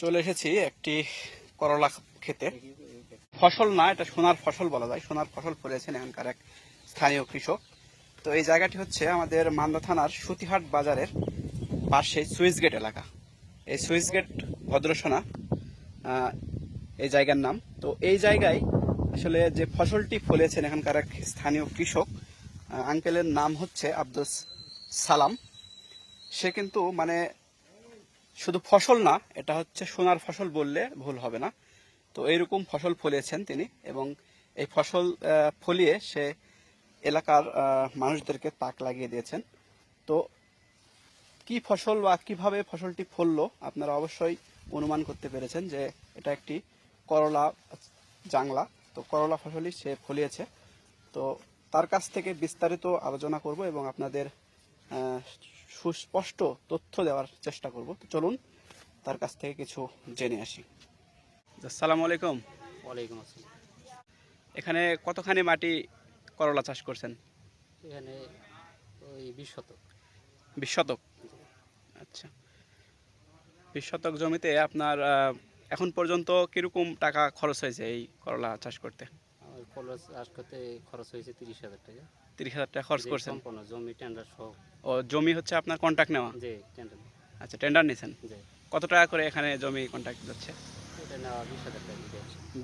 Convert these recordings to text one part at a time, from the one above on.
চলে এসেছি একটি করলা খেতে। ফসল না, এটা সোনার ফসল বলা যায়। সোনার ফসল ফলেছেন এখানকার এক স্থানীয় কৃষক। তো এই জায়গাটি হচ্ছে আমাদের মান্দা থানার সুতিহাট বাজারের পাশে সুইচ গেট এলাকা। এই সুইচ গেট ভদ্রসোনা এই জায়গার নাম। তো এই জায়গায় আসলে যে ফসলটি ফলেছেন এখানকার এক স্থানীয় কৃষক আঙ্কেলের নাম হচ্ছে আব্দুস সালাম। সে কিন্তু মানে শুধু ফসল না, এটা হচ্ছে সোনার ফসল বললে ভুল হবে না। তো এইরকম ফসল ফলিয়েছেন তিনি এবং এই ফসল ফলিয়ে সে এলাকার মানুষদেরকে তাক লাগিয়ে দিয়েছেন। তো কি ফসল বা কীভাবে ফসলটি ফললো আপনারা অবশ্যই অনুমান করতে পেরেছেন যে এটা একটি করলা জাংলা। তো করলা ফসলই সে ফলিয়েছে। তো তার কাছ থেকে বিস্তারিত আলোচনা করব এবং আপনাদের সুস্পষ্ট তথ্য দেওয়ার চেষ্টা করব। তো চলুন তার কাছ থেকে কিছু জেনে আসি। আসসালামু আলাইকুম। ওয়ালাইকুম আসসালাম। এখানে কতখানি মাটি করলা চাষ করছেন? এখানে ওই বিশ শতক। বিশ শতক? আচ্ছা। বিশ শতক জমিতে আপনার এখন পর্যন্ত কীরকম টাকা খরচ হয়েছে এই করলা চাষ করতে? আমার কলেজ চাষ করতে খরচ হয়েছে তিরিশ হাজার টাকা। তিরিশ হাজার টাকা খরচ করছেন? জমি টেন্ডার সহ। ও জমি হচ্ছে আপনার কন্ট্রাক্ট নেওয়া? যে টেন্ডার আচ্ছা টেন্ডার নিছেন? যে কত টাকা করে এখানে জমি কন্ট্রাক্ট যাচ্ছে?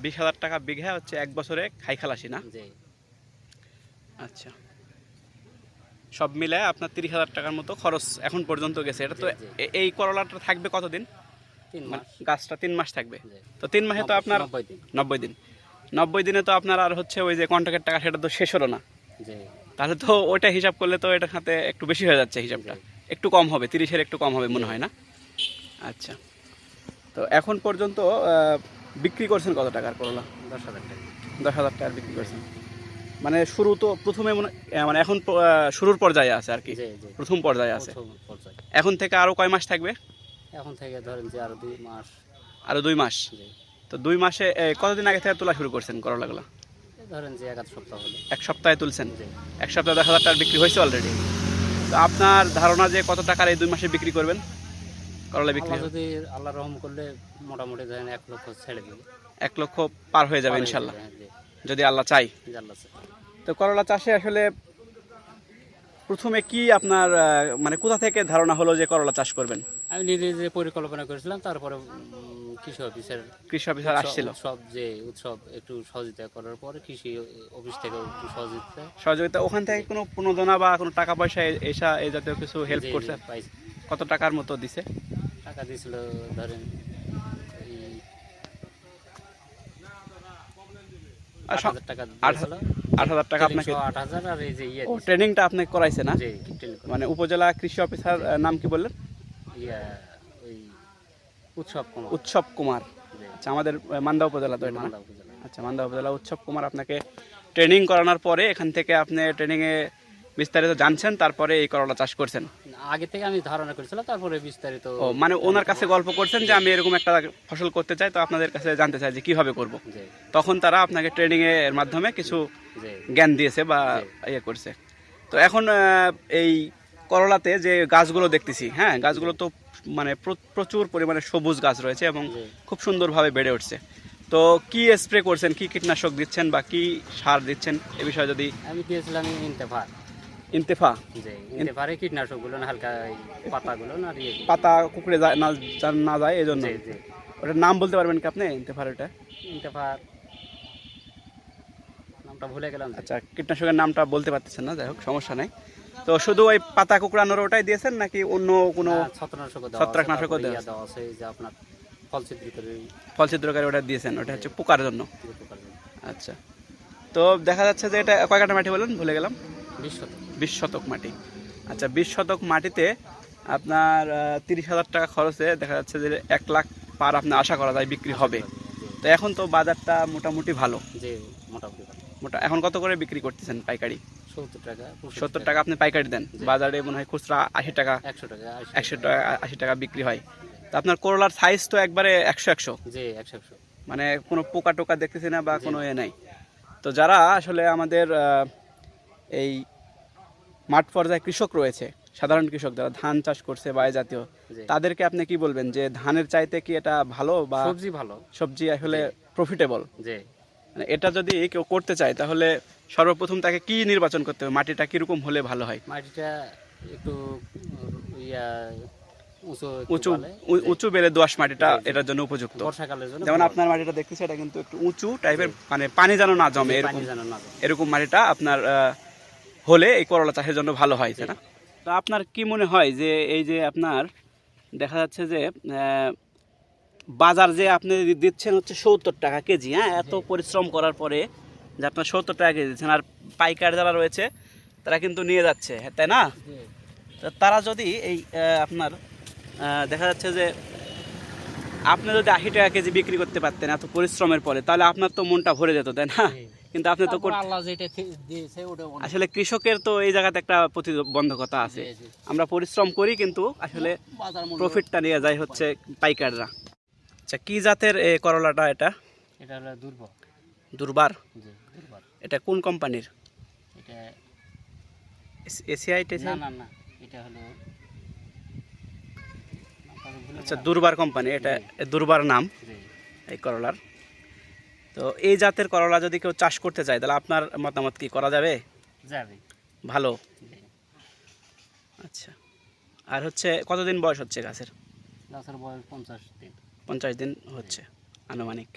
বিশ হাজার টাকা বিঘা হচ্ছে এক বছরে খাই খালাসি না আচ্ছা। সব মিলে আপনার তিরিশ হাজার টাকার মতো খরচ এখন পর্যন্ত গেছে। এটা তো জি, জি। এই করলাটা থাকবে কতদিন? মানে মাস। গাছটা তিন মাস থাকবে। তো তিন মাসে তো আপনার নব্বই দিন। নব্বই দিনে। তো আপনার আর হচ্ছে ওই যে কন্ট্রাক্টের টাকা সেটা তো শেষ হলো না। তাহলে তো ওইটা হিসাব করলে তো এটার সাথে একটু বেশি হয়ে যাচ্ছে হিসাবটা। একটু কম হবে তিরিশের একটু কম হবে মনে হয় না? আচ্ছা। তো এখন পর্যন্ত বিক্রি করছেন কত টাকার করলা? দশ হাজার টাকা। দশ হাজার টাকার বিক্রি করছেন। মানে শুরু তো প্রথমে মনে মানে এখন শুরুর পর্যায়ে আছে আর কি। প্রথম পর্যায়ে আছে। এখন থেকে আরও কয় মাস থাকবে? এখন থেকে ধরেন যে আরও দুই মাস। আরও দুই মাস। তো দুই মাসে কতদিন আগে থেকে তোলা শুরু করছেন করলাগুলো? ধরেন যে এক সপ্তাহ হলো। এক সপ্তাহে তুলছেন? এক সপ্তাহে দশ হাজার টাকার বিক্রি হয়েছে অলরেডি তো আপনার ধারণা যে কত টাকার এই দুই মাসে বিক্রি করবেন? করলা বিক্রি যদি আল্লাহ রহম করলে মোটামুটি ধরেন এক লক্ষ ছেড়ে দিবে। এক লক্ষ পার হয়ে যাবে ইনশাল্লাহ হ্যাঁ, যদি আল্লাহ চাই আল্লাহ চায়। তো করলা চাষে আসলে প্রথমে কি আপনার মানে কোথা থেকে ধারণা হলো যে করলা চাষ করবেন? আমি নিজে যে পরিকল্পনা করেছিলাম তারপরে কৃষি অফিসের কৃষি অফিসার আসছিল। উৎসব যে উৎসব একটু সহযোগিতা করার পরে কৃষি অফিস থেকে একটু সহযোগিতা সহযোগিতা ওখান থেকে কোনো প্রণোদনা বা কোনো টাকা পয়সা এসা এই জাতীয় কিছু হেল্প করছে? কত টাকার মতো দিছে? টাকা দিয়েছিল। ধরেন সব- ইয়ে ও ট্রেনিংটা আপনাকে করাইছে না? মানে উপজেলা কৃষি অফিসার নাম কি বললেন? উৎসব কুমার। উৎসব কুমার। আচ্ছা আমাদের মান্দা উপজেলা তো এটা না? আচ্ছা মান্দা উপজেলা উৎসব কুমার আপনাকে ট্রেনিং করানোর পরে এখান থেকে আপনি ট্রেনিংয়ে বিস্তারিত জানছেন তারপরে এই করলা চাষ করছেন? আগে থেকে আমি ধারণা করেছিলাম তারপরে বিস্তারিত ও মানে ওনার কাছে গল্প করছেন যে আমি এরকম একটা ফসল করতে চাই তো আপনাদের কাছে জানতে চাই যে কীভাবে করব। তখন তারা আপনাকে ট্রেনিং এর মাধ্যমে কিছু জ্ঞান দিয়েছে বা ইয়ে করছে। তো এখন আহ, এই করলাতে যে গাছগুলো দেখতেছি হ্যাঁ গাছগুলো তো মানে প্রচুর পরিমাণে সবুজ গাছ রয়েছে এবং। খুব সুন্দরভাবে বেড়ে উঠছে। তো কি স্প্রে করছেন কি কীটনাশক দিচ্ছেন বা কি সার দিচ্ছেন এ বিষয়ে যদি আমি দিয়েছিলাম ইন্তেফা? যে ইন্তেফারে কীটনাশকগুলো না হালকা পাতাগুলো না পাতা কুকুরে যায় না না যায় এই জন্য যে যে ওটার নাম বলতে পারবেন কি আপনি ইন্তেফার ওটা? ইন্তেফার নামটা ভুলে গেলাম। আচ্ছা কীটনাশকের নামটা বলতে পারতেছেন না যাই হোক সমস্যা নেই। তো শুধু ওই পাতা কুকড়ানোর ওটাই দিয়েছেন নাকি অন্য কোনো ছত্রাকনাশক দেওয়া আছে, যে আপনার ফল ছিদ্রকারী। ওটা দিয়েছেন ওটা হচ্ছে পোকার জন্য। আচ্ছা। তো দেখা যাচ্ছে যে এটা কয় মাটি বলেন? ভুলে গেলাম। বিশ শতক। বিশ শতক মাটি। আচ্ছা বিশ শতক মাটিতে আপনার তিরিশ হাজার টাকা খরচে দেখা যাচ্ছে যে এক লাখ পার আপনার আশা করা যায় বিক্রি হবে। তো এখন তো বাজারটা মোটামুটি ভালো। যে মোটামুটি ভালো। মোটা এখন কত করে বিক্রি করতেছেন পাইকারি? সত্তর টাকা সত্তর টাকা। আপনি পাইকারি দেন। বাজারে মনে হয় খুচরা আশি টাকা একশো টাকা একশো টাকা আশি টাকা বিক্রি হয়। তো আপনার করলার সাইজ তো একবারে একশো একশো। একশো একশো। মানে কোনো পোকা টোকা দেখতেছি না বা কোনো এ নাই। তো যারা আসলে আমাদের এই মাঠ পর্যায়ে কৃষক রয়েছে সাধারণ কৃষক যারা ধান চাষ করছে বা জাতীয় তাদেরকে আপনি কি বলবেন যে ধানের চাইতে কি এটা ভালো বা সবজি ভালো? সবজি আসলে প্রফিটেবল মানে এটা যদি কেউ করতে চায় তাহলে সর্বপ্রথম তাকে কি নির্বাচন করতে হবে? মাটিটা কীরকম হলে ভালো হয়? মাটিটা একটু ইয়া উঁচু উঁচু বালে। দোয়াশ মাটিটা এটার জন্য উপযুক্ত। বর্ষাকালের জন্য যেমন আপনার মাটিটা দেখতেছি এটা কিন্তু একটু উঁচু টাইপের মানে পানি যেন না জমে পানি এরকম এরকম মাটিটা আপনার হলে এই করলা চাষের জন্য ভালো হয় না? তো আপনার কি মনে হয় যে এই যে আপনার দেখা যাচ্ছে যে বাজার যে আপনি দিচ্ছেন হচ্ছে সত্তর টাকা কেজি হ্যাঁ? এত পরিশ্রম করার পরে যে আপনার সত্তর টাকা কেজি দিচ্ছেন আর পাইকার যারা রয়েছে তারা কিন্তু নিয়ে যাচ্ছে হ্যাঁ, তাই না? তো তারা যদি এই আপনার দেখা যাচ্ছে যে আপনি যদি আশি টাকা কেজি বিক্রি করতে পারতেন এত পরিশ্রমের পরে তাহলে আপনার তো মনটা ভরে যেত তাই না? কিন্তু আপনি তো। আসলে কৃষকের তো এই জায়গাতে একটা প্রতিবন্ধকতা আছে। আমরা পরিশ্রম করি কিন্তু আসলে প্রফিটটা নিয়ে যায় হচ্ছে পাইকাররা। আচ্ছা কি জাতের করলাটা এটা? এটা হলো দুর্বল দুর্বার? এটা কোন কোম্পানির? এটা এসিআই না না না এটা হলো নামটা তো ভুলে আচ্ছা দুর্বার কোম্পানি এটা দুর্বার নাম এই করলার। তো এই জাতের করলা যদি কেউ চাষ করতে চায় তাহলে আপনার মতামত কি করা যাবে? যাবে। ভালো। আচ্ছা। আর হচ্ছে কতদিন বয়স হচ্ছে গাছের? গাছের বয়স পঞ্চাশ দিন। পঞ্চাশ দিন হচ্ছে আনুমানিক।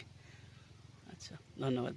ধন্যবাদ